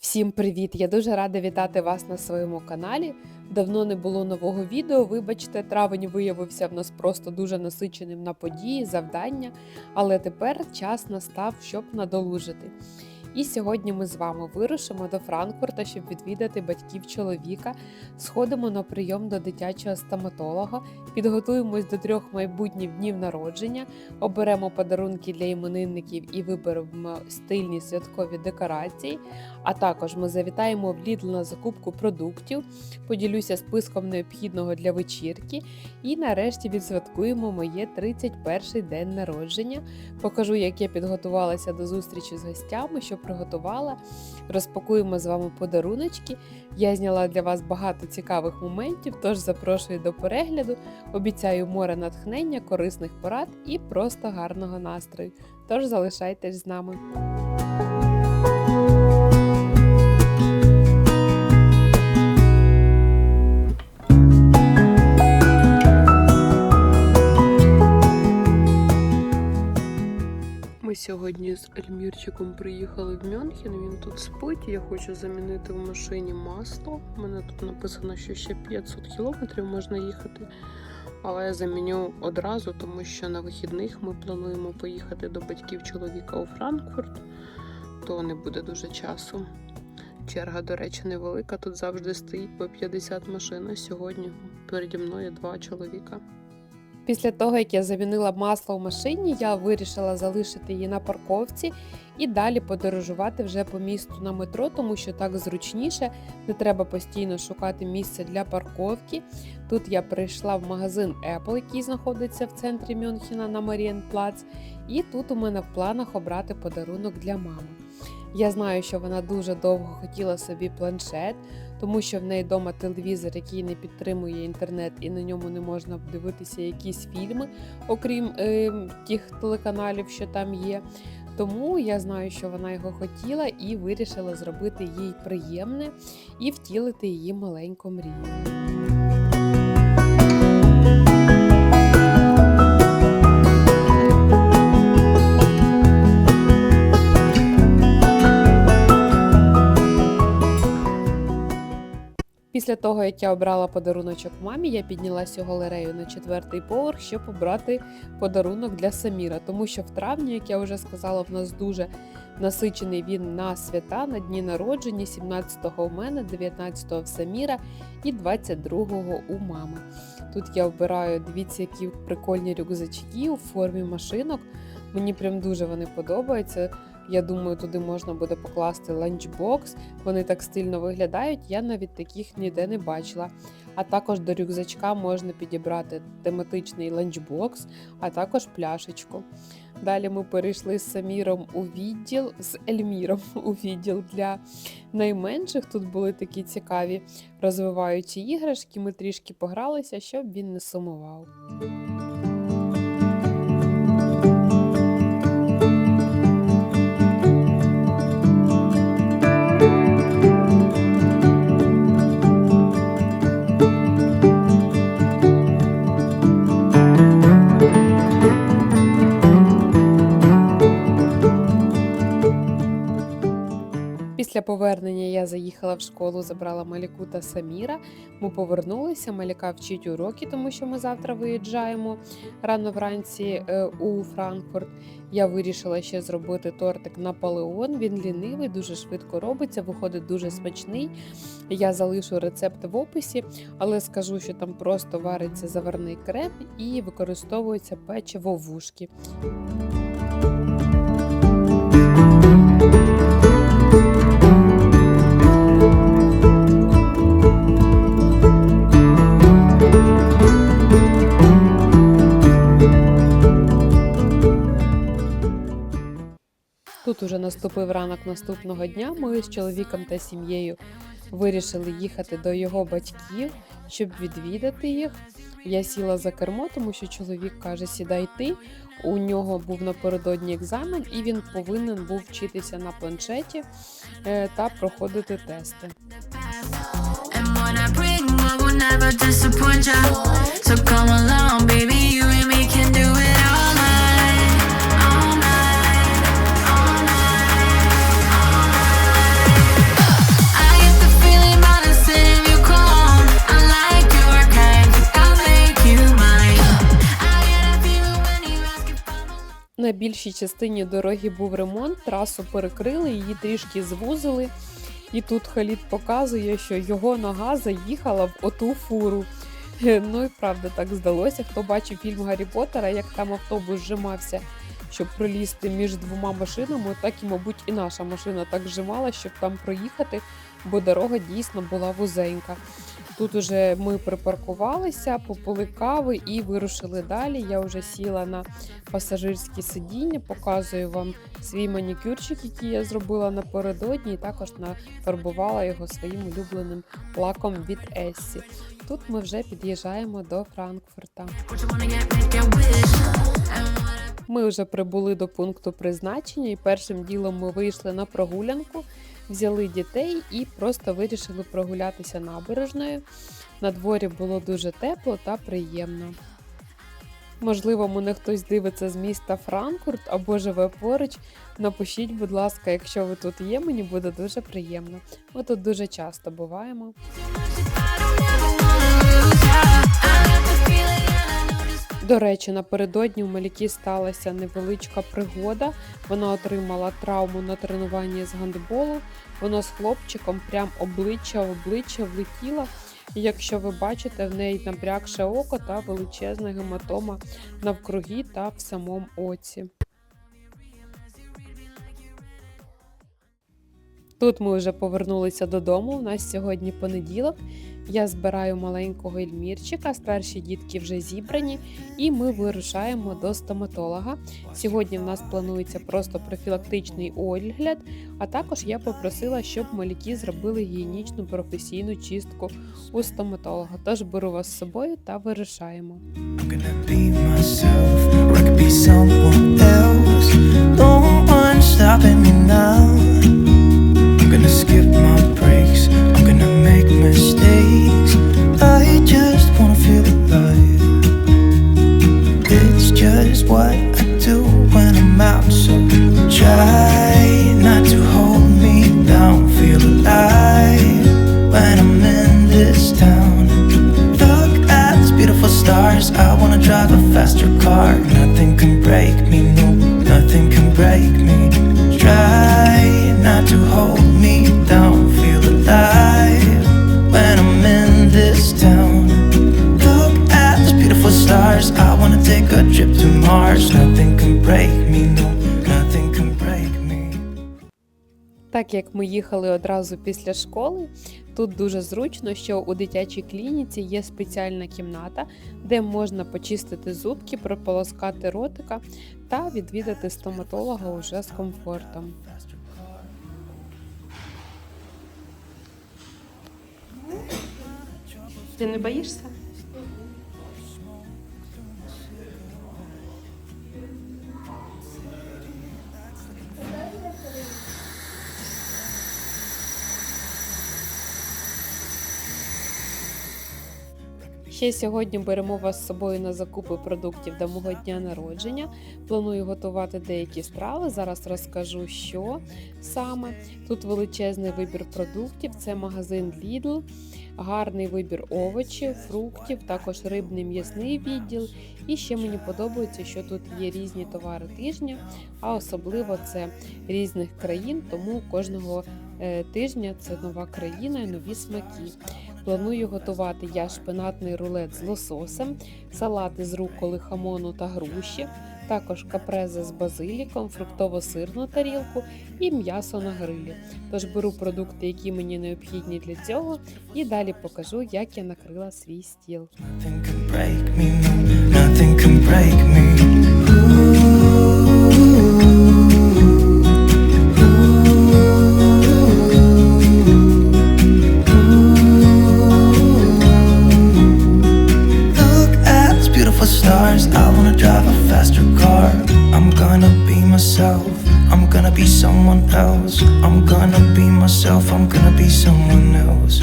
Всім привіт! Я дуже рада вітати вас на своєму каналі. Давно не було нового відео. Вибачте, травень виявився в нас просто дуже насиченим на події, завдання, але тепер час настав, щоб надолужити. І сьогодні ми з вами вирушимо до Франкфурта, щоб відвідати батьків чоловіка. Сходимо на прийом до дитячого стоматолога, підготуємось до трьох майбутніх днів народження, оберемо подарунки для іменинників і виберемо стильні святкові декорації. А також ми завітаємо в Lidl на закупку продуктів, поділюся списком необхідного для вечірки. І нарешті відсвяткуємо моє 31 день народження. Покажу, як я підготувалася до зустрічі з гостями, що приготувала. Розпакуємо з вами подаруночки. Я зняла для вас багато цікавих моментів, тож запрошую до перегляду. Обіцяю море натхнення, корисних порад і просто гарного настрою. Тож залишайтесь з нами. Ми сьогодні з Ельмірчиком приїхали в Мюнхен. Він тут спить. Я хочу замінити в машині масло. У мене тут написано, що ще 500 кілометрів можна їхати. Але я заміню одразу, тому що на вихідних ми плануємо поїхати до батьків чоловіка у Франкфурт, то не буде дуже часу. Черга, до речі, невелика. Тут завжди стоїть по 50 машин. Сьогодні переді мною два чоловіка. Після того, як я замінила масло в машині, я вирішила залишити її на парковці і далі подорожувати вже по місту на метро, тому що так зручніше, не треба постійно шукати місце для парковки. Тут я прийшла в магазин Apple, який знаходиться в центрі Мюнхена на Марієнплац, і тут у мене в планах обрати подарунок для мами. Я знаю, що вона дуже довго хотіла собі планшет, тому що в неї вдома телевізор, який не підтримує інтернет, і на ньому не можна дивитися якісь фільми, окрім е, тих телеканалів, що там є. Тому я знаю, що вона його хотіла і вирішила зробити їй приємне і втілити її маленьку мрію. Після того, як я обрала подаруночок мамі, я піднялася галерею на четвертий поверх, щоб обрати подарунок для Саміра. Тому що в травні, як я вже сказала, в нас дуже насичений він на свята, на дні народження, 17-го у мене, 19-го в Саміра і 22-го у мами. Тут я обираю, дивіться, які прикольні рюкзачки у формі машинок. Мені прям дуже вони подобаються. Я думаю, туди можна буде покласти ланчбокс. Вони так стильно виглядають. Я навіть таких ніде не бачила. А також до рюкзачка можна підібрати тематичний ланчбокс, а також пляшечку. Далі ми перейшли з Саміром у відділ, з Ельміром у відділ для найменших. Тут були такі цікаві розвиваючі іграшки. Ми трішки погралися, щоб він не сумував. Після повернення я заїхала в школу, забрала Маліку та Саміра. Ми повернулися. Маліка вчить уроки, тому що ми завтра виїжджаємо рано вранці е, у Франкфурт. Я вирішила ще зробити тортик Наполеон. Він лінивий, дуже швидко робиться, виходить дуже смачний. Я залишу рецепт в описі, але скажу, що там просто вариться заварний крем і використовується печиво вушки. Уже наступив ранок наступного дня. Ми з чоловіком та сім'єю вирішили їхати до його батьків, щоб відвідати їх. Я сіла за кермо, тому що чоловік каже, сідай ти. У нього був напередодні екзамен, і він повинен був вчитися на планшеті е, та проходити тести. So come along, baby, you and me can do it більшій частині дороги був ремонт, трасу перекрили, її трішки звузили. І тут Халід показує, що його нога заїхала в оту фуру. Е, Ну і правда так здалося. Хто бачив фільм Гаррі Поттера, як там автобус зжимався, щоб пролізти між двома машинами, так і, мабуть, і наша машина так зжимала, щоб там проїхати, бо дорога дійсно була вузенька. Тут уже ми припаркувалися, попили кави і вирушили далі. Я вже сіла на пасажирське сидіння, показую вам свій манікюрчик, який я зробила напередодні, і також нафарбувала його своїм улюбленим лаком від Ессі. Тут ми вже під'їжджаємо до Франкфурта. Ми вже прибули до пункту призначення, і першим ділом ми вийшли на прогулянку, взяли дітей і просто вирішили прогулятися набережною. На дворі було дуже тепло та приємно. Можливо, мене хтось дивиться з міста Франкфурт або живе поруч. Напишіть, будь ласка, якщо ви тут є, мені буде дуже приємно. Ми тут дуже часто буваємо. До речі, напередодні у Малікі сталася невеличка пригода. Вона отримала травму на тренуванні з гандболу. Вона з хлопчиком прям обличчя в обличчя влетіла. І якщо ви бачите, в неї напрягше око та величезна гематома навкруги та в самому оці. Тут ми вже повернулися додому. У нас сьогодні понеділок. Я збираю маленького Ельмірчика, старші дітки вже зібрані, і ми вирушаємо до стоматолога. Сьогодні в нас планується просто профілактичний огляд, а також я попросила, щоб малюки зробили гігієнічну професійну чистку у стоматолога. Тож беру вас з собою та вирушаємо. Skip my breaks, make mistakes. I just wanna feel alive. It's just what I do when I'm out, so try not to hold me down. Feel alive when I'm in this town. Look at these beautiful stars. I wanna drive a faster car. Як ми їхали одразу після школи, тут дуже зручно, що у дитячій клініці є спеціальна кімната, де можна почистити зубки, прополоскати ротика та відвідати стоматолога уже з комфортом. Ти не боїшся? Ще сьогодні беремо вас з собою на закупи продуктів до мого дня народження. Планую готувати деякі страви. Зараз розкажу, що саме. Тут величезний вибір продуктів. Це магазин Lidl, гарний вибір овочів, фруктів, також рибний м'ясний відділ. І ще мені подобається, що тут є різні товари тижня, а особливо це різних країн, тому кожного е, тижня це нова країна і нові смаки. Планую готувати я шпинатний рулет з лососем, салати з руколи, хамону та груші, також капрезе з базиліком, фруктово-сирну тарілку і м'ясо на грилі. Тож беру продукти, які мені необхідні для цього, і далі покажу, як я накрила свій стіл. Else. I'm gonna be myself. I'm gonna be someone else.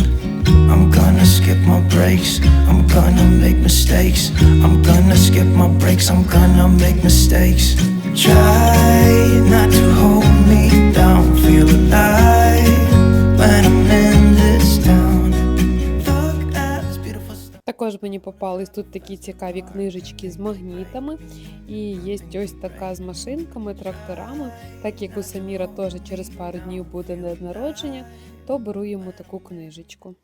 I'm gonna skip my breaks. I'm gonna make mistakes. I'm gonna skip my breaks. I'm gonna make mistakes. Try not to hold me down. Feel alive when I'm Також мені попались тут такі цікаві книжечки з магнітами. І є ось така з машинками, тракторами. Так як у Саміра теж через пару днів буде день народження, то беру йому таку книжечку.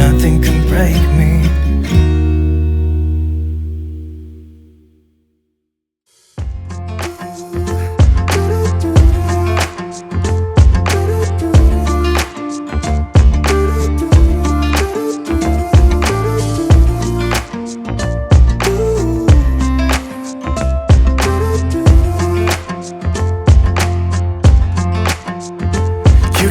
Nothing can break me.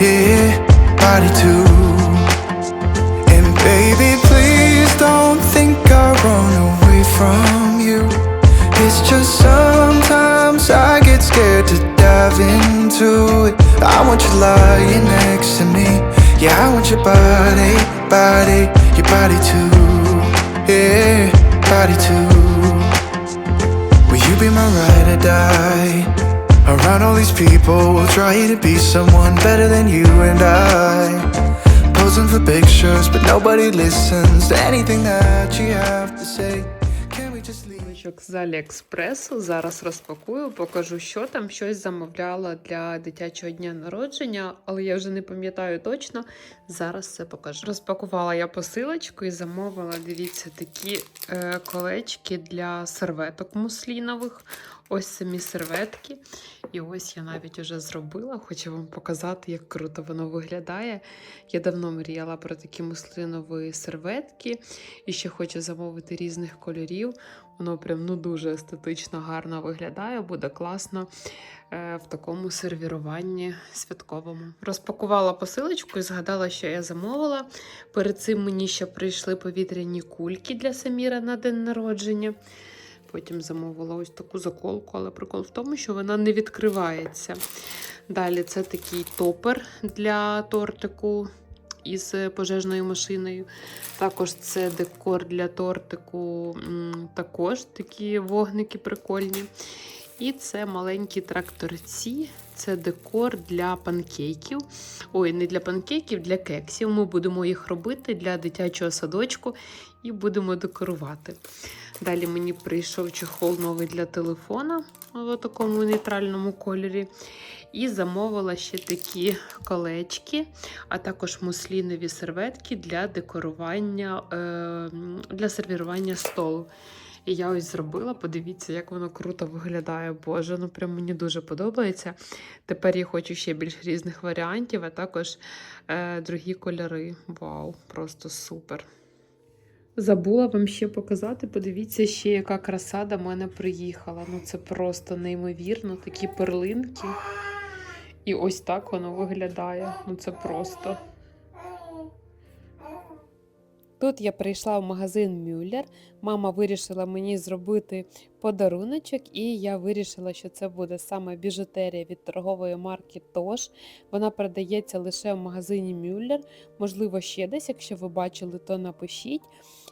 Yeah, body too. And baby, please don't think I run away from you. It's just sometimes I get scared to dive into it. I want you lying next to me. Yeah, I want your body, body, your body too. Yeah, body too. Will you be my ride or die? Around all these people, we'll try to be someone better than you and I. Posing for pictures, but nobody listens to anything that you have to say. З Аліекспресу. Зараз розпакую, покажу, що там щось замовляла для дитячого дня народження, але я вже не пам'ятаю точно. Зараз все покажу. Розпакувала я посилочку і замовила, дивіться, такі е, колечки для серветок муслінових. Ось самі серветки. І ось я навіть уже зробила. Хочу вам показати, як круто воно виглядає. Я давно мріяла про такі муслинові серветки і ще хочу замовити різних кольорів. Воно прям ну дуже естетично гарно виглядає, буде класно е, в такому сервіруванні святковому. Розпакувала посилочку і згадала, що я замовила. Перед цим мені ще прийшли повітряні кульки для Саміра на день народження. Потім замовила ось таку заколку, але прикол в тому, що вона не відкривається. Далі це такий топер для тортику із пожежною машиною. Також це декор для тортику, також такі вогники прикольні. І це маленькі тракторці, це декор для панкейків. Ой, не для панкейків, для кексів. Ми будемо їх робити для дитячого садочку і будемо декорувати. Далі мені прийшов чехол новий для телефона в такому нейтральному кольорі. І замовила ще такі колечки, а також муслінові серветки для декорування, е, для сервірування столу. І я ось зробила, подивіться, як воно круто виглядає. Боже, ну прям мені дуже подобається. Тепер я хочу ще більш різних варіантів, а також е, другі кольори. Вау, просто супер. Забула вам ще показати. Подивіться, ще яка краса до мене приїхала. Ну це просто неймовірно, такі перлинки. І ось так воно виглядає. Ну це просто. Тут я прийшла в магазин Мюллер. Мама вирішила мені зробити подаруночок, і я вирішила, що це буде саме біжутерія від торгової марки Тош. Вона продається лише в магазині Мюллер. Можливо, ще десь, якщо ви бачили, то напишіть.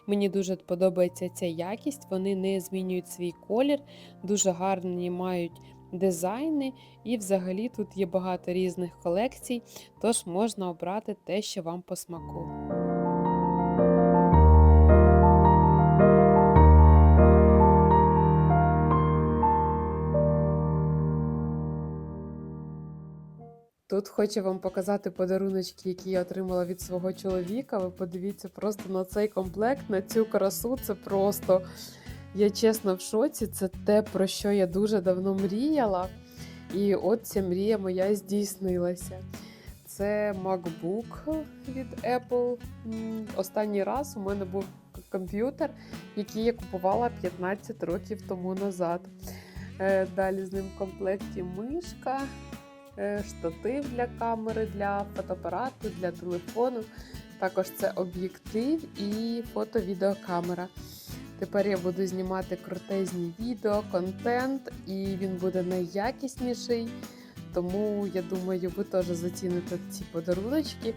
Мені дуже подобається ця якість. Вони не змінюють свій колір, дуже гарні мають дизайни, і взагалі тут є багато різних колекцій, тож можна обрати те, що вам по смаку. Тут хочу вам показати подаруночки, які я отримала від свого чоловіка. Ви подивіться просто на цей комплект, на цю красу. Це просто я чесно в шоці. Це те, про що я дуже давно мріяла. І от ця мрія моя здійснилася. Це MacBook від Apple. Останній раз у мене був комп'ютер, який я купувала 15 років тому назад. Е, Далі з ним в комплекті мишка, штатив для камери, для фотоапарату, для телефону. Також це об'єктив і фото-відеокамера. Тепер я буду знімати крутезні відео, контент, і він буде найякісніший. Тому я думаю, ви теж заціните ці подаруночки,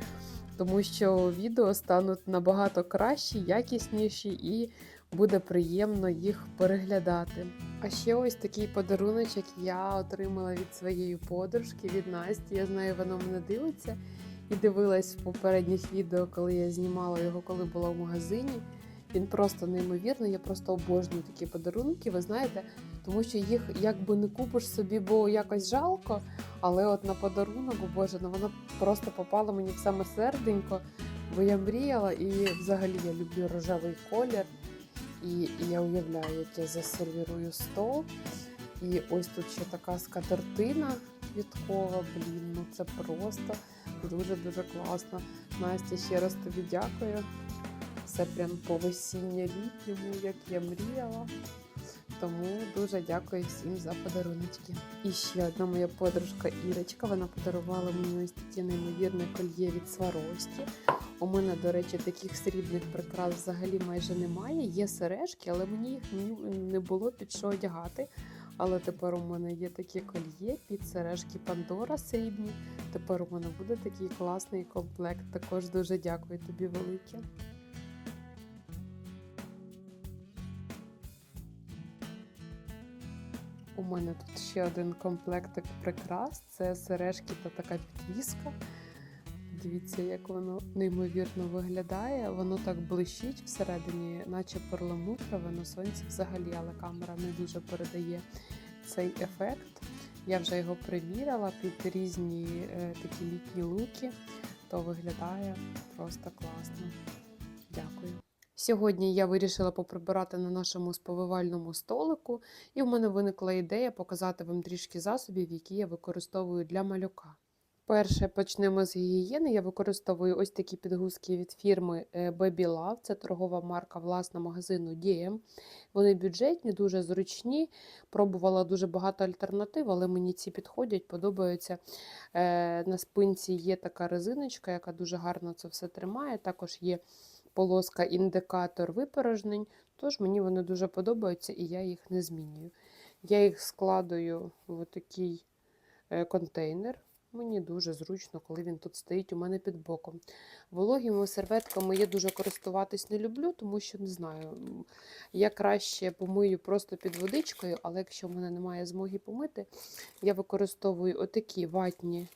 тому що відео стануть набагато кращі, якісніші і буде приємно їх переглядати. А ще ось такий подаруночок я отримала від своєї подружки, від Насті. Я знаю, вона мене дивиться і дивилась в попередніх відео, коли я знімала його, коли була в магазині. Він просто неймовірний. Я просто обожнюю такі подарунки, ви знаєте, тому що їх якби не купиш собі, бо якось жалко. Але от на подарунок, Боже, ну вона просто попала мені в саме серденько, бо я мріяла і взагалі я люблю рожевий колір. І, я уявляю, як я засервірую стол. І ось тут ще така скатертина квіткова. Блін, ну це просто дуже-дуже класно. Настя, ще раз тобі дякую. Все прям по весіння-літньому, як я мріяла. Тому дуже дякую всім за подаруночки. І ще одна моя подружка Ірочка. Вона подарувала мені ось таке неймовірне кольє від Сварості. У мене, до речі, таких срібних прикрас взагалі майже немає. Є сережки, але мені їх не було під що одягати. Але тепер у мене є таке кольє під сережки Пандора срібні. Тепер у мене буде такий класний комплект. Також дуже дякую тобі велике. У мене тут ще один комплектик прикрас. Це сережки та така підвіска. Дивіться, як воно неймовірно виглядає. Воно так блищить всередині, наче перламутрове на сонці взагалі, але камера не дуже передає цей ефект. Я вже його приміряла під різні е, такі літні луки, то виглядає просто класно. Дякую. Сьогодні я вирішила поприбирати на нашому сповивальному столику, і в мене виникла ідея показати вам трішки засобів, які я використовую для малюка. Перше почнемо з гігієни. Я використовую ось такі підгузки від фірми е, Baby Love. Це торгова марка власна магазину DM. Вони бюджетні, дуже зручні. Пробувала дуже багато альтернатив, але мені ці підходять, подобаються. Е, На спинці є така резиночка, яка дуже гарно це все тримає. Також є полоска індикатор випорожнень, тож мені вони дуже подобаються і я їх не змінюю. Я їх складую в такий е, контейнер. Мені дуже зручно, коли він тут стоїть у мене під боком. Вологими серветками я дуже користуватись не люблю, тому що не знаю. Я краще помию просто під водичкою, але якщо в мене немає змоги помити, я використовую отакі ватні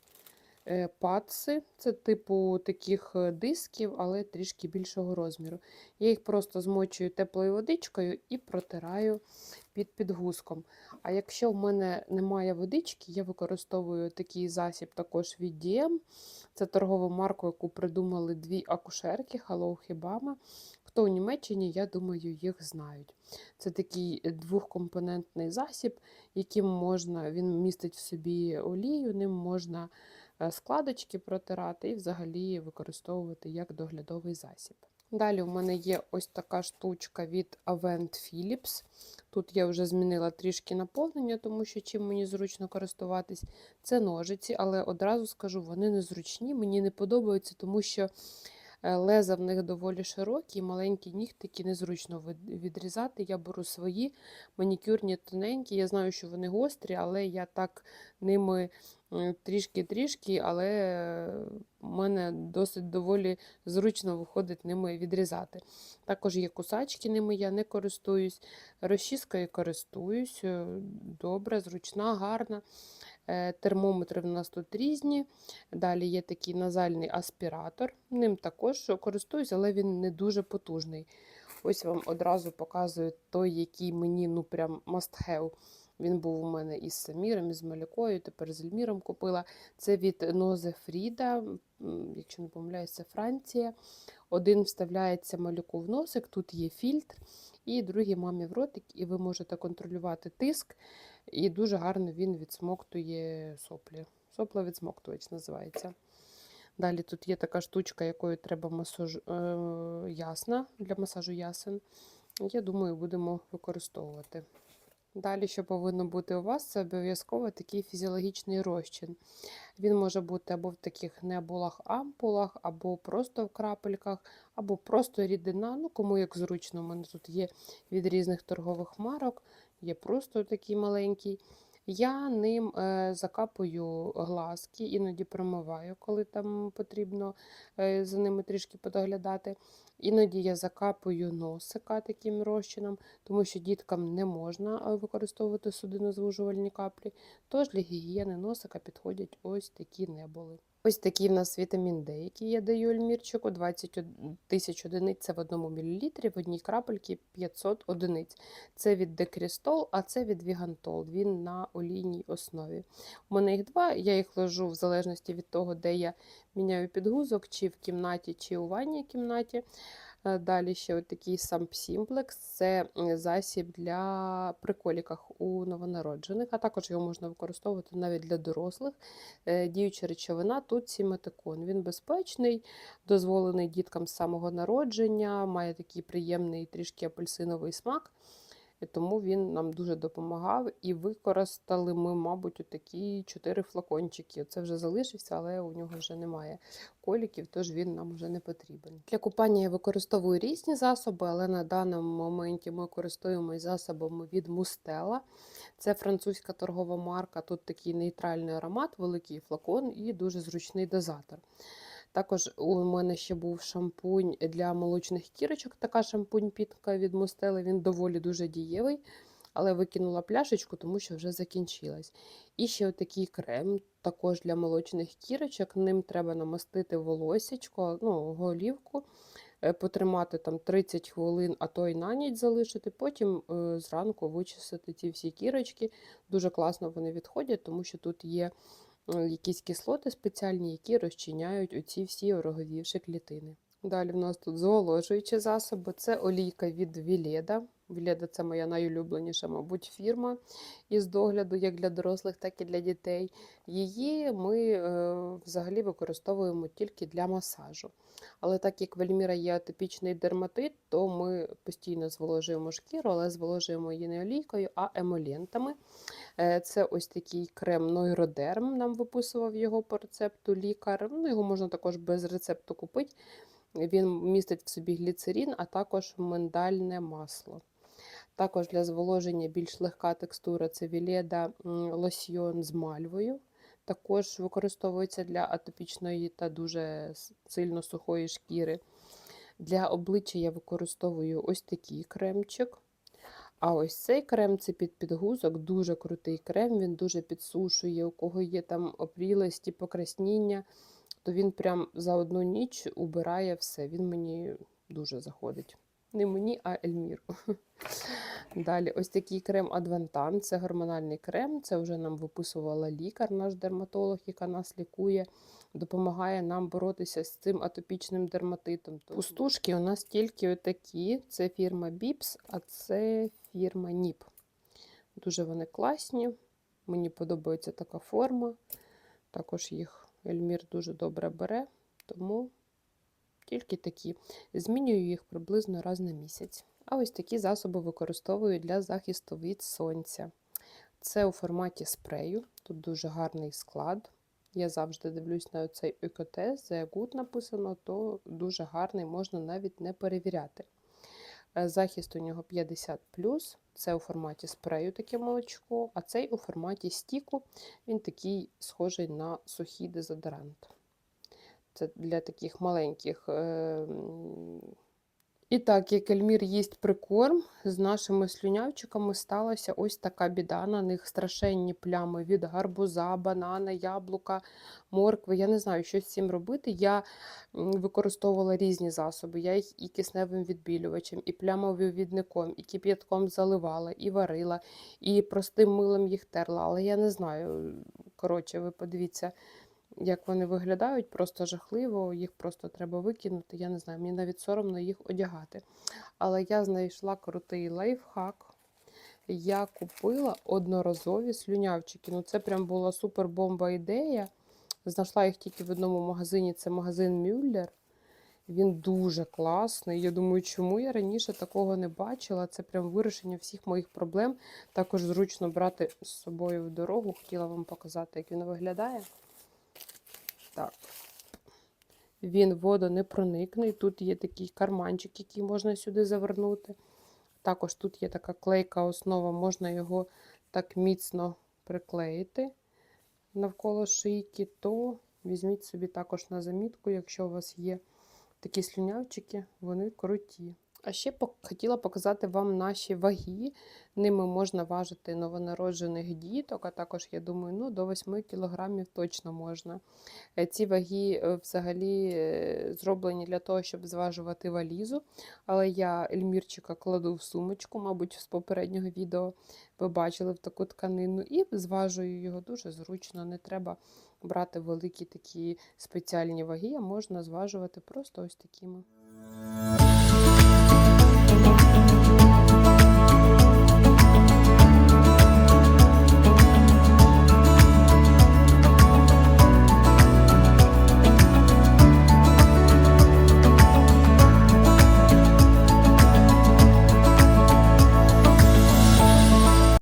е, патси. Це типу таких е, дисків, але трішки більшого розміру. Я їх просто змочую теплою водичкою і протираю під підгузком. А якщо в мене немає водички, я використовую такий засіб також від DM. Це торгова марка, яку придумали дві акушерки Hello Hibama. Хто у Німеччині, я думаю, їх знають. Це такий двохкомпонентний засіб, яким можна, він містить в собі олію, ним можна е, складочки протирати і взагалі використовувати як доглядовий засіб. Далі у мене є ось така штучка від Avent Philips. Тут я вже змінила трішки наповнення, тому що чим мені зручно користуватись, це ножиці, але одразу скажу, вони незручні, мені не подобаються, тому що леза в них доволі широкі, маленькі нігтики незручно відрізати. Я беру свої манікюрні тоненькі. Я знаю, що вони гострі, але я так ними трішки-трішки, але е, в мене досить доволі зручно виходить ними відрізати. Також є кусачки, ними я не користуюсь. Розчіскою користуюсь. е, Добре, зручна, гарна. Е, Термометри в нас тут різні. Далі є такий назальний аспіратор. Ним також користуюсь, але він не дуже потужний. Ось вам одразу показую той, який мені ну прям must have. Він був у мене із Саміром, із Малякою, тепер з Ельміром купила. Це від Нозе Фріда, якщо не помиляюсь, це Франція. Один вставляється малюку в носик, тут є фільтр, і другий мамі в ротик, і ви можете контролювати тиск. І дуже гарно він відсмоктує соплі. Сопловідсмоктувач називається. Далі тут є така штучка, якою треба масаж... е, ясна для масажу ясен. Я думаю, будемо використовувати. Далі, що повинно бути у вас, це обов'язково такий фізіологічний розчин. Він може бути або в таких небулах, ампулах, або просто в крапельках, або просто рідина. Ну, кому як зручно. У мене тут є від різних торгових марок, є просто такий маленький. Я ним е, закапую глазки, іноді промиваю, коли там потрібно е, за ними трішки подоглядати. Іноді я закапую носика таким розчином, тому що діткам не можна е, використовувати судинозвужувальні каплі. Тож для гігієни носика підходять ось такі неболи. Ось такий в нас вітамін Д, який я даю Ельмірчику, 20 тисяч одиниць це в одному мілілітрі, в одній крапельці 500 одиниць. Це від Декрістол, а це від Вігантол. Він на олійній основі. У мене їх два, я їх ложу в залежності від того, де я міняю підгузок, чи в кімнаті, чи у ванній кімнаті. Е, Далі ще такий сам Сімплекс Це засіб для приколіках у новонароджених, а також його можна використовувати навіть для дорослих. Е, Діюча речовина тут сіметикон. Він безпечний, дозволений діткам з самого народження, має такий приємний трішки апельсиновий смак. І тому він нам дуже допомагав. І використали ми, мабуть, такі чотири флакончики. Це вже залишився, але у нього вже немає коліків, тож він нам вже не потрібен. Для купання я використовую різні засоби, але на даному моменті ми користуємося засобами від Мустела. Це французька торгова марка. Тут такий нейтральний аромат, великий флакон і дуже зручний дозатор. Також у мене ще був шампунь для молочних кірочок. Така шампунь-пітка від Мустели. Він доволі дуже дієвий, але викинула пляшечку, тому що вже закінчилась. І ще отакий крем, також для молочних кірочок. Ним треба намастити волосечко, ну, голівку, е, потримати там 30 хвилин, а то й на ніч залишити. Потім е, зранку вичистити ці всі кірочки. Дуже класно вони відходять, тому що тут є якісь кислоти спеціальні, які розчиняють оці всі ороговівші клітини. Далі в нас тут зволожуючі засоби. Це олійка від Віледа. Віледа це моя найулюбленіша, мабуть, фірма із догляду як для дорослих, так і для дітей. Її ми е, взагалі використовуємо тільки для масажу. Але так як в Ельміра є атипічний дерматит, то ми постійно зволожуємо шкіру, але зволожуємо її не олійкою, а емолентами. Е, Це ось такий крем Нойродерм. Нам виписував його по рецепту лікар. Ну, його можна також без рецепту купити. Він містить в собі гліцерин, а також миндальне масло. Також для зволоження більш легка текстура це Віледа лосьйон з мальвою. Також використовується для атопічної та дуже сильно сухої шкіри. Для обличчя я використовую ось такий кремчик. А ось цей крем це під підгузок, дуже крутий крем, він дуже підсушує, у кого є там опрілості, покрасніння, то він прям за одну ніч убирає все. Він мені дуже заходить. Не мені, а Ельміру. Далі, ось такий крем Адвантан. Це гормональний крем. Це вже нам виписувала лікар, наш дерматолог, яка нас лікує, допомагає нам боротися з цим атопічним дерматитом. Пустушки у нас тільки отакі. Це фірма Bips, а це фірма Ніп. Дуже вони класні. Мені подобається така форма. Також їх Ельмір дуже добре бере, тому тільки такі. Змінюю їх приблизно раз на місяць. А ось такі засоби використовую для захисту від сонця. Це у форматі спрею. Тут дуже гарний склад. Я завжди дивлюсь на цей екотест, за Good написано, то дуже гарний, можна навіть не перевіряти. Е, Захист у нього 50 це у форматі спрею таке молочко, а цей у форматі стіку. Він такий схожий на сухий дезодорант. Це для таких маленьких е, м, І так, як Ельмір їсть прикорм, з нашими слюнявчиками сталася ось така біда. На них страшенні плями від гарбуза, банана, яблука, моркви. Я не знаю, що з цим робити. Я використовувала різні засоби. Я їх і кисневим відбілювачем, і плямовивідником, і кип'ятком заливала, і варила, і простим милом їх терла. Але я не знаю. Коротше, ви подивіться, як вони виглядають, просто жахливо, їх просто треба викинути. Я не знаю, мені навіть соромно їх одягати. Але я знайшла крутий лайфхак. Я купила одноразові слюнявчики. Ну, це прям була супер бомба ідея. Знайшла їх тільки в одному магазині. Це магазин Мюллер. Він дуже класний. Я думаю, чому я раніше такого не бачила. Це прям вирішення всіх моїх проблем. Також зручно брати з собою в дорогу. Хотіла вам показати, як він виглядає. Так. Він водонепроникний. Тут є такий карманчик, який можна сюди завернути. Також тут є така клейка основа, можна його так міцно приклеїти навколо шийки, то візьміть собі також на замітку, якщо у вас є такі слюнявчики, вони круті. А ще хотіла показати вам наші ваги. Ними можна важити новонароджених діток, а також, я думаю, ну, до 8 кілограмів точно можна. Е, Ці ваги е, взагалі е, зроблені для того, щоб зважувати валізу. Але я Ельмірчика кладу в сумочку, мабуть, з попереднього відео ви бачили в таку тканину, і зважую його дуже зручно. Не треба брати великі такі спеціальні ваги, а можна зважувати просто ось такими.